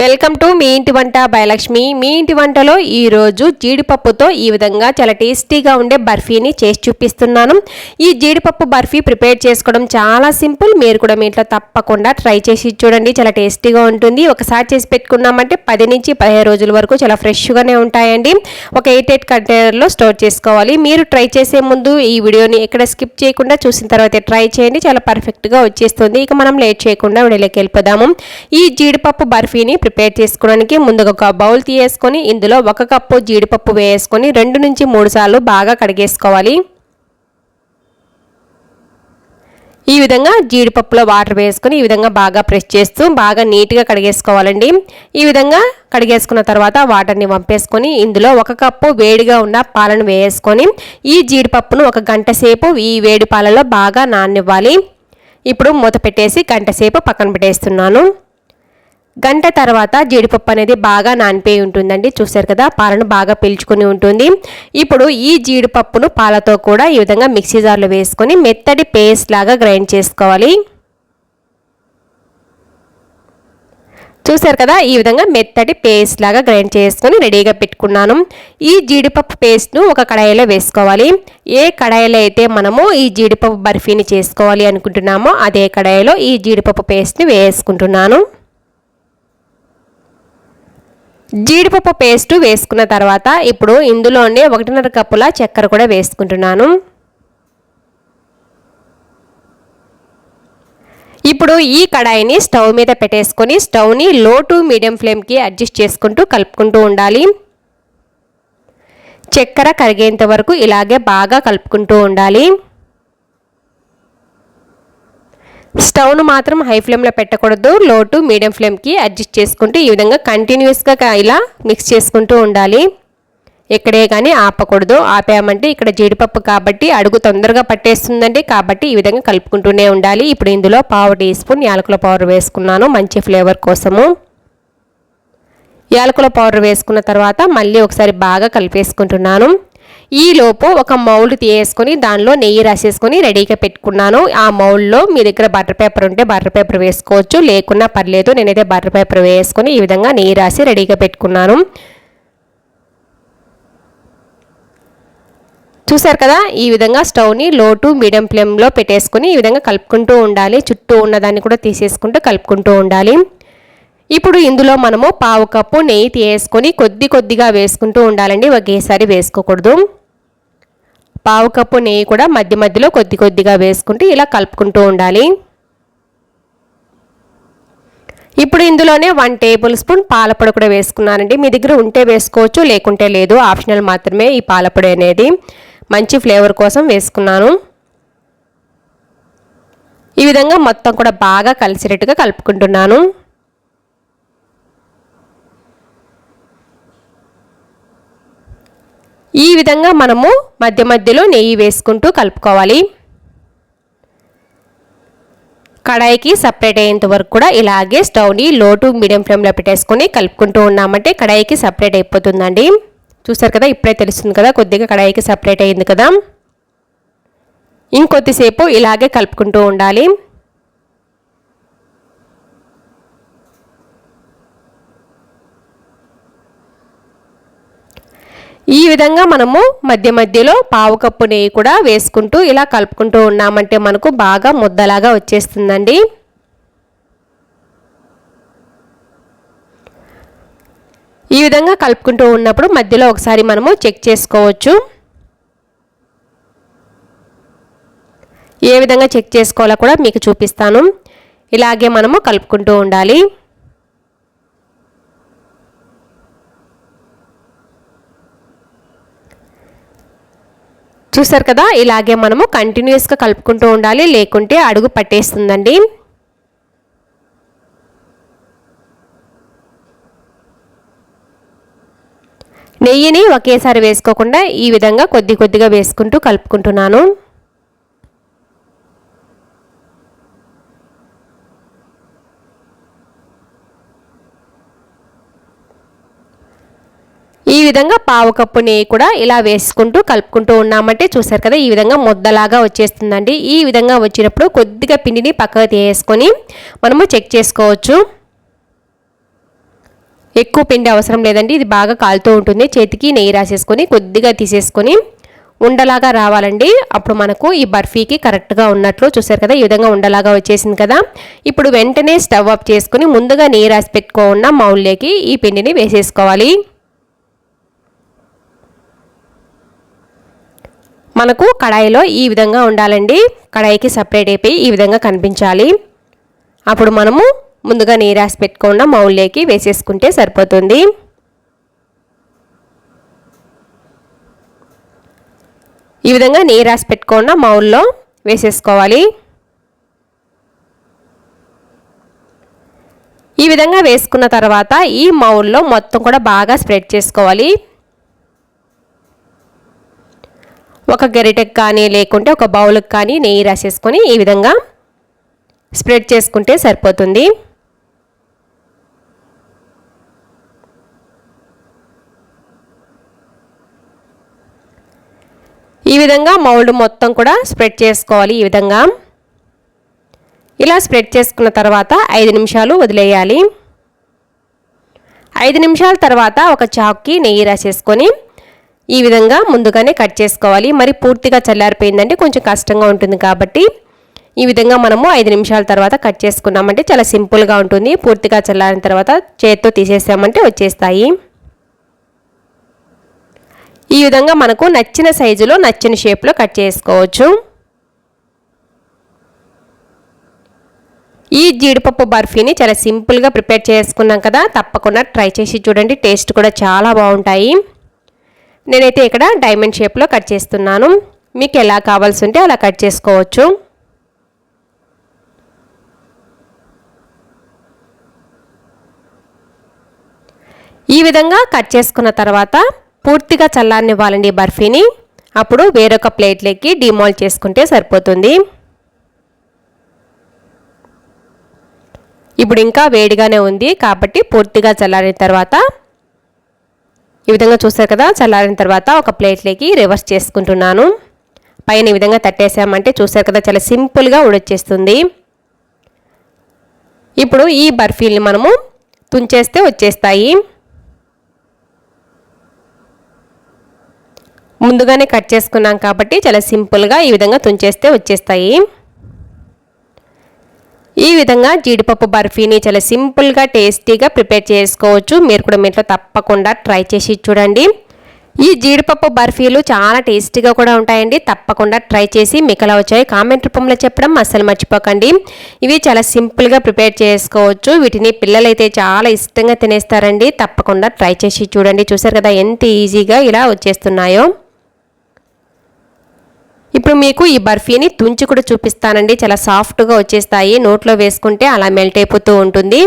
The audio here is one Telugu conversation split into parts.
వెల్కమ్ టు మీ ఇంటి వంట భయలక్ష్మి మీ ఇంటి వంటలో ఈరోజు జీడిపప్పుతో ఈ విధంగా చాలా టేస్టీగా ఉండే బర్ఫీని చేసి చూపిస్తున్నాను. ఈ జీడిపప్పు బర్ఫీ ప్రిపేర్ చేసుకోవడం చాలా సింపుల్. మీరు కూడా మీ ఇంట్లో తప్పకుండా ట్రై చేసి చూడండి. చాలా టేస్టీగా ఉంటుంది. ఒకసారి చేసి పెట్టుకున్నామంటే పది నుంచి పదిహేను రోజుల వరకు చాలా ఫ్రెష్గానే ఉంటాయండి. ఒక ఎయిట్ ఎయిట్ కంటైనర్లో స్టోర్ చేసుకోవాలి. మీరు ట్రై చేసే ముందు ఈ వీడియోని ఎక్కడ స్కిప్ చేయకుండా చూసిన తర్వాత ట్రై చేయండి. చాలా పర్ఫెక్ట్గా వచ్చేస్తుంది. ఇక మనం లేట్ చేయకుండా వీడియోలోకి వెళ్ళిపోదాము. ఈ జీడిపప్పు బర్ఫీని ప్రిపేర్ చేసుకోవడానికి ముందుగా ఒక బౌల్ తీసేసుకొని ఇందులో ఒక కప్పు జీడిపప్పు వేసుకొని రెండు నుంచి మూడు సార్లు బాగా కడిగేసుకోవాలి. ఈ విధంగా జీడిపప్పులో వాటర్ వేసుకొని ఈ విధంగా బాగా ప్రెస్ చేస్తూ బాగా నీట్గా కడిగేసుకోవాలండి. ఈ విధంగా కడిగేసుకున్న తర్వాత వాటర్ని వంపేసుకొని ఇందులో ఒక కప్పు వేడిగా ఉన్న పాలను వేసుకొని ఈ జీడిపప్పును ఒక గంట సేపు ఈ వేడి పాలలో బాగా నాననివ్వాలి. ఇప్పుడు మూత పెట్టేసి గంట సేపు పక్కన పెట్టేస్తున్నాను. గంట తర్వాత జీడిపప్పు అనేది బాగా నానిపోయి ఉంటుందండి. చూసారు కదా పాలను బాగా పీల్చుకుని ఉంటుంది. ఇప్పుడు ఈ జీడిపప్పును పాలతో కూడా ఈ విధంగా మిక్సీ జార్లో వేసుకొని మెత్తటి పేస్ట్ లాగా గ్రైండ్ చేసుకోవాలి. చూసారు కదా ఈ విధంగా మెత్తటి పేస్ట్ లాగా గ్రైండ్ చేసుకొని రెడీగా పెట్టుకున్నాను. ఈ జీడిపప్పు పేస్ట్ను ఒక కడాయిలో వేసుకోవాలి. ఏ కడాయిలో అయితే మనము ఈ జీడిపప్పు బర్ఫీని చేసుకోవాలి అనుకుంటున్నామో అదే కడాయిలో ఈ జీడిపప్పు పేస్ట్ని వేసుకుంటున్నాను. జీడిపప్పు పేస్ట్ వేసుకున్న తర్వాత ఇప్పుడు ఇందులోనే ఒకటిన్నర కప్పుల చక్కెర కూడా వేసుకుంటున్నాను. ఇప్పుడు ఈ కడాయిని స్టవ్ మీద పెట్టేసుకొని స్టవ్ని లో టు మీడియం ఫ్లేమ్కి అడ్జస్ట్ చేసుకుంటూ కలుపుకుంటూ ఉండాలి. చక్కెర కరిగేంత వరకు ఇలాగే బాగా కలుపుకుంటూ ఉండాలి. స్టవ్ను మాత్రం హై ఫ్లేమ్లో పెట్టకూడదు లో టు మీడియం ఫ్లేమ్కి అడ్జస్ట్ చేసుకుంటూ ఈ విధంగా కంటిన్యూస్గా ఇలా మిక్స్ చేసుకుంటూ ఉండాలి. ఎక్కడే కానీ ఆపకూడదు. ఆపామంటే ఇక్కడ జీడిపప్పు కాబట్టి అడుగు తొందరగా పట్టేస్తుందండి. కాబట్టి ఈ విధంగా కలుపుకుంటూనే ఉండాలి. ఇప్పుడు ఇందులో పావు టీ స్పూన్ యాలకుల పౌడర్ వేసుకున్నాను. మంచి ఫ్లేవర్ కోసము. యాలకుల పౌడర్ వేసుకున్న తర్వాత మళ్ళీ ఒకసారి బాగా కలిపేసుకుంటున్నాను. ఈలోపు ఒక మౌల్డ్ తీసేసుకొని దానిలో నెయ్యి రాసేసుకొని రెడీగా పెట్టుకున్నాను. ఆ మౌల్డ్లో మీ దగ్గర బటర్ పేపర్ ఉంటే బటర్ పేపర్ వేసుకోవచ్చు. లేకున్నా పర్లేదు నేనైతే బటర్ పేపర్ వేసుకొని ఈ విధంగా నెయ్యి రాసి రెడీగా పెట్టుకున్నాను. చూసారు కదా ఈ విధంగా స్టవ్ని లో టు మీడియం ఫ్లేమ్లో పెట్టేసుకొని ఈ విధంగా కలుపుకుంటూ ఉండాలి. చుట్టూ ఉన్నదాన్ని కూడా తీసేసుకుంటూ కలుపుకుంటూ ఉండాలి. ఇప్పుడు ఇందులో మనము పావు కప్పు నెయ్యి తీసుకొని కొద్ది కొద్దిగా వేసుకుంటూ ఉండాలండి. ఒకేసారి వేసుకోకూడదు. పావు కప్పు నెయ్యి కూడా మధ్య మధ్యలో కొద్ది కొద్దిగా వేసుకుంటూ ఇలా కలుపుకుంటూ ఉండాలి. ఇప్పుడు ఇందులోనే వన్ టేబుల్ స్పూన్ పాలపొడి కూడా వేసుకున్నానండి. మీ దగ్గర ఉంటే వేసుకోవచ్చు లేకుంటే లేదు. ఆప్షనల్ మాత్రమే ఈ పాలపొడి అనేది. మంచి ఫ్లేవర్ కోసం వేసుకున్నాను. ఈ విధంగా మొత్తం కూడా బాగా కలిసినట్టుగా కలుపుకుంటున్నాను. ఈ విధంగా మనము మధ్య మధ్యలో నెయ్యి వేసుకుంటూ కలుపుకోవాలి. కడాయికి సపరేట్ అయ్యేంత వరకు కూడా ఇలాగే స్టవ్ని లో టు మీడియం ఫ్లేమ్లో పెట్టేసుకొని కలుపుకుంటూ ఉన్నామంటే కడాయికి సపరేట్ అయిపోతుందండి. చూసారు కదా ఇప్పుడే తెలుస్తుంది కదా కొద్దిగా కడాయికి సపరేట్ అయింది కదా. ఇంకొద్దిసేపు ఇలాగే కలుపుకుంటూ ఉండాలి. ఈ విధంగా మనము మధ్య మధ్యలో పావు కప్పు నెయ్యి కూడా వేసుకుంటూ ఇలా కలుపుకుంటూ ఉన్నామంటే మనకు బాగా ముద్దలాగా వచ్చేస్తుందండి. ఈ విధంగా కలుపుకుంటూ ఉన్నప్పుడు మధ్యలో ఒకసారి మనము చెక్ చేసుకోవచ్చు. ఏ విధంగా చెక్ చేసుకోవాలో కూడా మీకు చూపిస్తాను. ఇలాగే మనము కలుపుకుంటూ ఉండాలి. చూసారు కదా ఇలాగే మనము కంటిన్యూస్గా కలుపుకుంటూ ఉండాలి లేకుంటే అడుగు పట్టేస్తుందండి. నెయ్యిని ఒకేసారి వేసుకోకుండా ఈ విధంగా కొద్ది కొద్దిగా వేసుకుంటూ కలుపుకుంటున్నాను. ఈ విధంగా పావు కప్పు నెయ్యి కూడా ఇలా వేసుకుంటూ కలుపుకుంటూ ఉన్నామంటే చూసారు కదా ఈ విధంగా ముద్దలాగా వచ్చేస్తుందండి. ఈ విధంగా వచ్చినప్పుడు కొద్దిగా పిండిని పక్కకు తీసేసుకొని మనము చెక్ చేసుకోవచ్చు. ఎక్కువ పిండి అవసరం లేదండి ఇది బాగా కాలుతూ ఉంటుంది. చేతికి నెయ్యి రాసేసుకొని కొద్దిగా తీసేసుకొని ఉండలాగా రావాలండి. అప్పుడు మనకు ఈ బర్ఫీకి కరెక్ట్గా ఉన్నట్లు చూసారు కదా ఈ విధంగా ఉండలాగా వచ్చేసింది కదా. ఇప్పుడు వెంటనే స్టవ్ ఆఫ్ చేసుకుని ముందుగా నెయ్యి రాసి పెట్టుకున్న మౌల్లోకి ఈ పిండిని వేసేసుకోవాలి. మనకు కడాయిలో ఈ విధంగా ఉండాలండి. కడాయికి సపరేట్ అయిపోయి ఈ విధంగా కనిపించాలి. అప్పుడు మనము ముందుగా నీరు రాసి పెట్టుకున్న మౌల్లోకి వేసేసుకుంటే సరిపోతుంది. ఈ విధంగా నీరు రాసి పెట్టుకున్న మౌల్లో వేసేసుకోవాలి. ఈ విధంగా వేసుకున్న తర్వాత ఈ మౌల్లో మొత్తం కూడా బాగా స్ప్రెడ్ చేసుకోవాలి. ఒక గరిటెకి కానీ లేకుంటే ఒక బౌల్కి కానీ నెయ్యి రాసేసుకొని ఈ విధంగా స్ప్రెడ్ చేసుకుంటే సరిపోతుంది. ఈ విధంగా మౌల్డ్ మొత్తం కూడా స్ప్రెడ్ చేసుకోవాలి ఈ విధంగా. ఇలా స్ప్రెడ్ చేసుకున్న తర్వాత ఐదు నిమిషాలు వదిలేయాలి. ఐదు నిమిషాల తర్వాత ఒక చాక్కి నెయ్యి రాసేసుకొని ఈ విధంగా ముందుగానే కట్ చేసుకోవాలి. మరి పూర్తిగా చల్లారిపోయిందంటే కొంచెం కష్టంగా ఉంటుంది కాబట్టి ఈ విధంగా మనము ఐదు నిమిషాల తర్వాత కట్ చేసుకున్నామంటే చాలా సింపుల్గా ఉంటుంది. పూర్తిగా చల్లారిన తర్వాత చేత్తో తీసేసామంటే వచ్చేస్తాయి. ఈ విధంగా మనకు నచ్చిన సైజులో నచ్చిన షేప్లో కట్ చేసుకోవచ్చు. ఈ జీడిపప్పు బర్ఫీని చాలా సింపుల్గా ప్రిపేర్ చేసుకున్నాం కదా. తప్పకుండా ట్రై చేసి చూడండి. టేస్ట్ కూడా చాలా బాగుంటాయి. నేనైతే ఇక్కడ డైమండ్ షేప్లో కట్ చేస్తున్నాను. మీకు ఎలా కావాల్సి ఉంటే అలా కట్ చేసుకోవచ్చు. ఈ విధంగా కట్ చేసుకున్న తర్వాత పూర్తిగా చల్లారనివ్వాలండి బర్ఫీని అప్పుడు వేరొక ప్లేట్లోకి డిమాల్ చేసుకుంటే సరిపోతుంది. ఇప్పుడు ఇంకా వేడిగానే ఉంది కాబట్టి పూర్తిగా చల్లారిన తర్వాత ఈ విధంగా చూస్తారు కదా చల్లారిన తర్వాత ఒక ప్లేట్లోకి రివర్స్ చేసుకుంటున్నాను. పైన ఈ విధంగా తట్టేసామంటే చూసారు కదా చాలా సింపుల్గా ఉడొచ్చేస్తుంది ఇప్పుడు ఈ బర్ఫీల్ని మనము తుంచేస్తే వచ్చేస్తాయి. ముందుగానే కట్ చేసుకున్నాం కాబట్టి చాలా సింపుల్గా ఈ విధంగా తుంచేస్తే వచ్చేస్తాయి. ఈ విధంగా జీడిపప్పు బర్ఫీని చాలా సింపుల్గా టేస్టీగా ప్రిపేర్ చేసుకోవచ్చు. మీరు కూడా మీట్లో తప్పకుండా ట్రై చేసి చూడండి. ఈ జీడిపప్పు బర్ఫీలు చాలా టేస్టీగా కూడా ఉంటాయండి. తప్పకుండా ట్రై చేసి మీకు ఎలా వచ్చాయి కామెంట్ రూపంలో చెప్పడం అస్సలు మర్చిపోకండి. ఇవి చాలా సింపుల్గా ప్రిపేర్ చేసుకోవచ్చు. వీటిని పిల్లలైతే చాలా ఇష్టంగా తినేస్తారండి. తప్పకుండా ట్రై చేసి చూడండి. చూసారు కదా ఎంత ఈజీగా ఇలా వచ్చేస్తున్నాయో. ఇప్పుడు మీకు ఈ బర్ఫీని తుంచి కూడా చూపిస్తానండి. చాలా సాఫ్ట్గా వచ్చేస్తాయి. నోట్లో వేసుకుంటే అలా మెల్ట్ అయిపోతూ ఉంటుంది.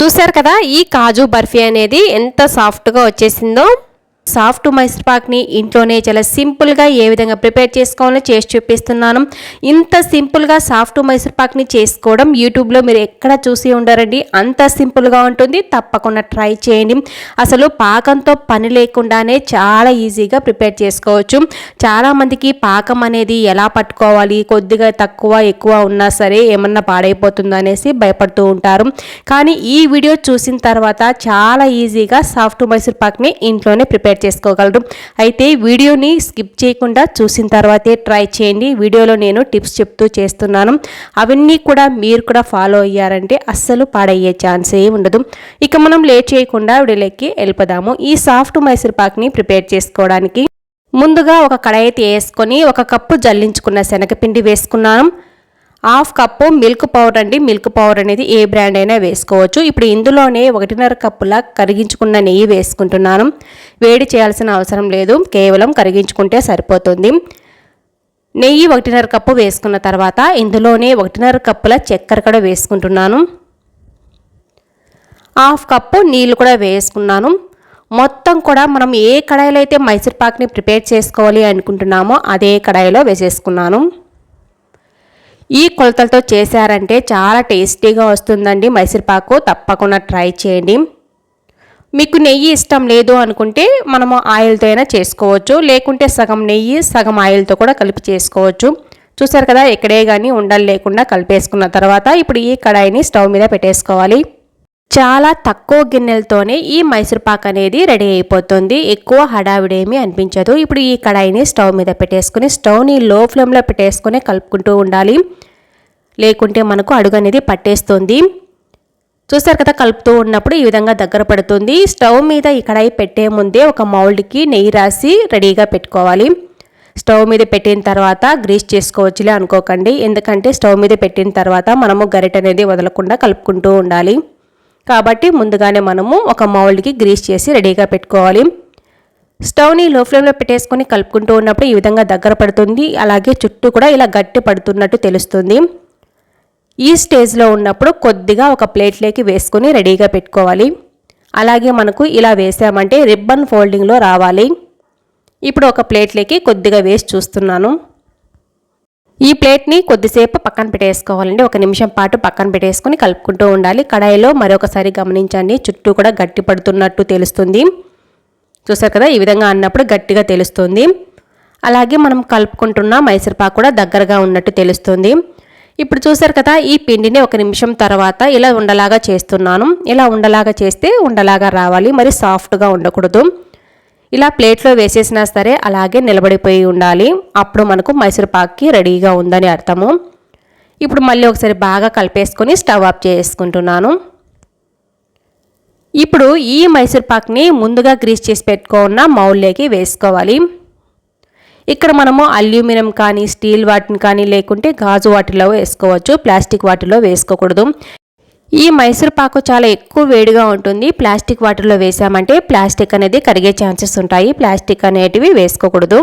చూసారు కదా ఈ కాజు బర్ఫీ అనేది ఎంత సాఫ్ట్గా వచ్చేసిందో. సాఫ్ట్ మైసూర్ పాక్ని ఇంట్లోనే చాలా సింపుల్గా ఏ విధంగా ప్రిపేర్ చేసుకోవాలో చేసి చూపిస్తున్నాను. ఇంత సింపుల్గా సాఫ్ట్ మైసూర్ పాక్ని చేసుకోవడం యూట్యూబ్లో మీరు ఎక్కడ చూసి ఉండరండి. అంత సింపుల్గా ఉంటుంది. తప్పకుండా ట్రై చేయండి. అసలు పాకంతో పని లేకుండానే చాలా ఈజీగా ప్రిపేర్ చేసుకోవచ్చు. చాలామందికి పాకం అనేది ఎలా పట్టుకోవాలి కొద్దిగా తక్కువ ఎక్కువ ఉన్నా సరే ఏమన్నా పాడైపోతుందో అనేసి భయపడుతూ ఉంటారు. కానీ ఈ వీడియో చూసిన తర్వాత చాలా ఈజీగా సాఫ్ట్ మైసూర్ పాక్ని ఇంట్లోనే ప్రిపేర్ షేర్ చేసుకోగలరు. అయితే వీడియోని స్కిప్ చేయకుండా చూసిన తర్వాతే ట్రై చేయండి. వీడియోలో నేను టిప్స్ చెప్తూ చేస్తున్నాను. అవన్నీ కూడా మీరు కూడా ఫాలో అయ్యారంటే అస్సలు పాడయ్యే ఛాన్సే ఉండదు. ఇక మనం లేట్ చేయకుండా వీడియోలోకి వెళ్ళిపోదాము. ఈ సాఫ్ట్ మైసూర్ పాక్ని ప్రిపేర్ చేసుకోవడానికి ముందుగా ఒక కడాయి వేసుకొని ఒక కప్పు జల్లించుకున్న శనగపిండి వేసుకున్నాను. హాఫ్ కప్పు మిల్క్ పౌడర్ అండి. మిల్క్ పౌడర్ అనేది ఏ బ్రాండ్ అయినా వేసుకోవచ్చు. ఇప్పుడు ఇందులోనే ఒకటిన్నర కప్పుల కరిగించుకున్న నెయ్యి వేసుకుంటున్నాను. వేడి చేయాల్సిన అవసరం లేదు. కేవలం కరిగించుకుంటే సరిపోతుంది. నెయ్యి ఒకటిన్నర కప్పు వేసుకున్న తర్వాత ఇందులోనే ఒకటిన్నర కప్పుల చక్కెర కూడా వేసుకుంటున్నాను. హాఫ్ కప్పు నీళ్ళు కూడా వేసుకున్నాను. మొత్తం కూడా మనం ఏ కడాయిలో అయితే మైసూర్ పాక్ని ప్రిపేర్ చేసుకోవాలి అనుకుంటున్నామో అదే కడాయిలో వేసేసుకున్నాను. ఈ కొలతలతో చేశారంటే చాలా టేస్టీగా వస్తుందండి మైసూర్పాకు తప్పకుండా ట్రై చేయండి. మీకు నెయ్యి ఇష్టం లేదు అనుకుంటే మనము ఆయిల్తో అయినా చేసుకోవచ్చు. లేకుంటే సగం నెయ్యి సగం ఆయిల్తో కూడా కలిపి చేసుకోవచ్చు. చూసారు కదా ఎక్కడే కానీ ఉండలు లేకుండా కలిపేసుకున్న తర్వాత ఇప్పుడు ఈ కడాయిని స్టవ్ మీద పెట్టేసుకోవాలి. చాలా తక్కువ గిన్నెలతోనే ఈ మైసూర్ పాక్ అనేది రెడీ అయిపోతుంది. ఎక్కువ హడావిడేమీ అనిపించదు. ఇప్పుడు ఈ కడాయిని స్టవ్ మీద పెట్టేసుకుని స్టవ్ని లో ఫ్లేమ్లో పెట్టేసుకుని కలుపుకుంటూ ఉండాలి. లేకుంటే మనకు అడుగు అనేది పట్టేస్తుంది. చూస్తారు కదా కలుపుతూ ఉన్నప్పుడు ఈ విధంగా దగ్గర పడుతుంది. స్టవ్ మీద ఈ కడాయి పెట్టే ముందే ఒక మౌల్డ్కి నెయ్యి రాసి రెడీగా పెట్టుకోవాలి. స్టవ్ మీద పెట్టిన తర్వాత గ్రీస్ చేసుకోవచ్చులే అనుకోకండి. ఎందుకంటే స్టవ్ మీద పెట్టిన తర్వాత మనము గరిట అనేది వదలకుండా కలుపుకుంటూ ఉండాలి. కాబట్టి ముందుగానే మనము ఒక మౌల్డ్కి గ్రీస్ చేసి రెడీగా పెట్టుకోవాలి. స్టవ్ని లో ఫ్లేమ్లో పెట్టేసుకొని కలుపుకుంటూ ఉన్నప్పుడు ఈ విధంగా దగ్గర పడుతుంది. అలాగే చుట్టూ కూడా ఇలా గట్టి పడుతున్నట్టు తెలుస్తుంది. ఈ స్టేజ్లో ఉన్నప్పుడు కొద్దిగా ఒక ప్లేట్లోకి వేసుకొని రెడీగా పెట్టుకోవాలి. అలాగే మనకు ఇలా వేసామంటే రిబ్బన్ ఫోల్డింగ్లో రావాలి. ఇప్పుడు ఒక ప్లేట్లోకి కొద్దిగా వేసి చూస్తున్నాను. ఈ ప్లేట్ని కొద్దిసేపు పక్కన పెట్టేసుకోవాలండి. ఒక నిమిషం పాటు పక్కన పెట్టేసుకొని కలుపుకుంటూ ఉండాలి. కడాయిలో మరొకసారి గమనించండి. చుట్టూ కూడా గట్టి పడుతున్నట్టు తెలుస్తుంది. చూసారు కదా? ఈ విధంగా అన్నప్పుడు గట్టిగా తెలుస్తుంది. అలాగే మనం కలుపుకుంటున్న మైసూర్పాకు కూడా దగ్గరగా ఉన్నట్టు తెలుస్తుంది. ఇప్పుడు చూసారు కదా? ఈ పిండిని ఒక నిమిషం తర్వాత ఇలా ఉండలాగా చేస్తున్నాను. ఇలా ఉండలాగా చేస్తే ఉండలాగా రావాలి. మరి సాఫ్ట్గా ఉండకూడదు. ఇలా ప్లేట్లో వేసేసినా సరే అలాగే నిలబడిపోయి ఉండాలి. అప్పుడు మనకు మైసూర్ పాక్కి రెడీగా ఉందని అర్థము. ఇప్పుడు మళ్ళీ ఒకసారి బాగా కలిపేసుకొని స్టవ్ ఆఫ్ చేసుకుంటున్నాను. ఇప్పుడు ఈ మైసూర్ పాక్ని ముందుగా గ్రీస్ చేసి పెట్టుకున్న మౌల్లోకి వేసుకోవాలి. ఇక్కడ మనము అల్యూమినియం కానీ స్టీల్ వాటిని కానీ లేకుంటే గాజు వాటిలో వేసుకోవచ్చు. ప్లాస్టిక్ వాటిలో వేసుకోకూడదు. ఈ మైసూర్ పాకు చాలా ఎక్కువ వేడిగా ఉంటుంది. ప్లాస్టిక్ వాటర్లో వేసామంటే ప్లాస్టిక్ అనేది కరిగే ఛాన్సెస్ ఉంటాయి. ప్లాస్టిక్ అనేటివి వేసుకోకూడదు.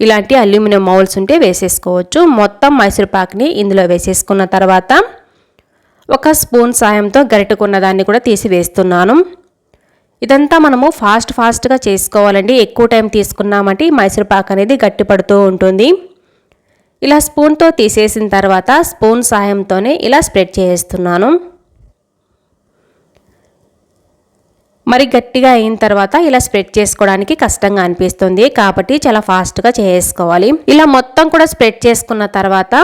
ఇలాంటి అల్యూమినియం మౌల్స్ ఉంటే వేసేసుకోవచ్చు. మొత్తం మైసూర్ పాక్ని ఇందులో వేసేసుకున్న తర్వాత ఒక స్పూన్ సాయంతో గరిటకున్న దాన్ని కూడా తీసి వేస్తున్నాను. ఇదంతా మనము ఫాస్ట్ ఫాస్ట్గా చేసుకోవాలండి. ఎక్కువ టైం తీసుకున్నామంటే ఈ మైసూర్ పాక్ అనేది గట్టిపడుతూ ఉంటుంది. ఇలా స్పూన్తో తీసేసిన తర్వాత స్పూన్ సాయంతోనే ఇలా స్ప్రెడ్ చేస్తున్నాను. మరి గట్టిగా అయిన తర్వాత ఇలా స్ప్రెడ్ చేసుకోవడానికి కష్టంగా అనిపిస్తుంది కాబట్టి చాలా ఫాస్ట్గా చేసుకోవాలి. ఇలా మొత్తం కూడా స్ప్రెడ్ చేసుకున్న తర్వాత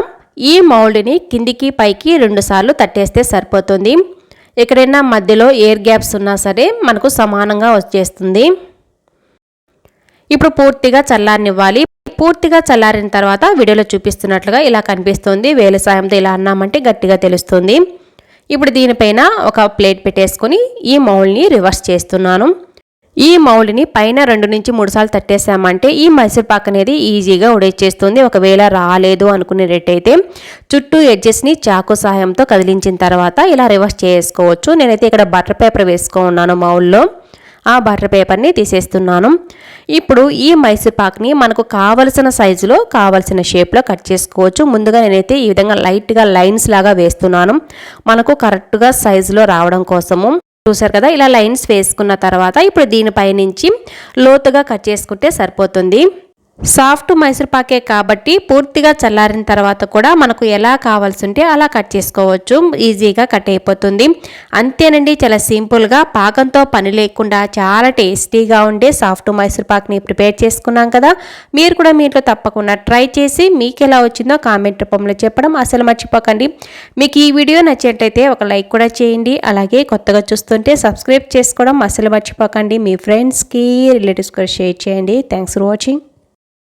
ఈ మౌల్డ్ని కిందికి పైకి రెండుసార్లు తట్టేస్తే సరిపోతుంది. ఎక్కడైనా మధ్యలో ఎయిర్ గ్యాప్స్ ఉన్నా సరే మనకు సమానంగా వచ్చేస్తుంది. ఇప్పుడు పూర్తిగా చల్లారనివ్వాలి. పూర్తిగా చల్లారిన తర్వాత వీడియోలో చూపిస్తున్నట్లుగా ఇలా కనిపిస్తుంది. వేల సాయంతో ఇలా అన్నామంటే గట్టిగా తెలుస్తుంది. ఇప్పుడు దీనిపైన ఒక ప్లేట్ పెట్టేసుకొని ఈ మౌల్ని రివర్స్ చేస్తున్నాను. ఈ మౌల్ని పైన రెండు నుంచి మూడు సార్లు తట్టేసామంటే ఈ మైసూర్ పాక్ అనేది ఈజీగా ఉడేచేస్తుంది. ఒకవేళ రాలేదు అనుకునేటట్టయితే చుట్టూ ఎడ్జెస్ని చాకు సహాయంతో కదిలించిన తర్వాత ఇలా రివర్స్ చేసుకోవచ్చు. నేనైతే ఇక్కడ బటర్ పేపర్ వేసుకో ఉన్నాను మౌల్లో. ఆ బటర్ పేపర్ని తీసేస్తున్నాను. ఇప్పుడు ఈ మైసూర్ పాక్ని మనకు కావలసిన సైజులో కావలసిన షేప్లో కట్ చేసుకోవచ్చు. ముందుగా నేనైతే ఈ విధంగా లైట్గా లైన్స్ లాగా వేస్తున్నాను. మనకు కరెక్ట్గా సైజులో రావడం కోసము. చూసారు కదా ఇలా లైన్స్ వేసుకున్న తర్వాత ఇప్పుడు దీనిపై నుంచి లోతుగా కట్ చేసుకుంటే సరిపోతుంది. సాఫ్ట్ మైసూర్ పాకే కాబట్టి పూర్తిగా చల్లారిన తర్వాత కూడా మనకు ఎలా కావాల్సి ఉంటే అలా కట్ చేసుకోవచ్చు. ఈజీగా కట్ అయిపోతుంది. అంతేనండి చాలా సింపుల్గా. పాకంతో పని లేకుండా చాలా టేస్టీగా ఉండే సాఫ్ట్ మైసూర్ పాక్ని ప్రిపేర్ చేసుకున్నాం కదా. మీరు కూడా మీరు తప్పకుండా ట్రై చేసి మీకు ఎలా వచ్చిందో కామెంట్ రూపంలో చెప్పడం అసలు మర్చిపోకండి. మీకు ఈ వీడియో నచ్చినట్టయితే ఒక లైక్ కూడా చేయండి. అలాగే కొత్తగా చూస్తుంటే సబ్స్క్రైబ్ చేసుకోవడం అసలు మర్చిపోకండి. మీ ఫ్రెండ్స్కి రిలేటివ్స్ కూడా షేర్ చేయండి. Thanks for watching.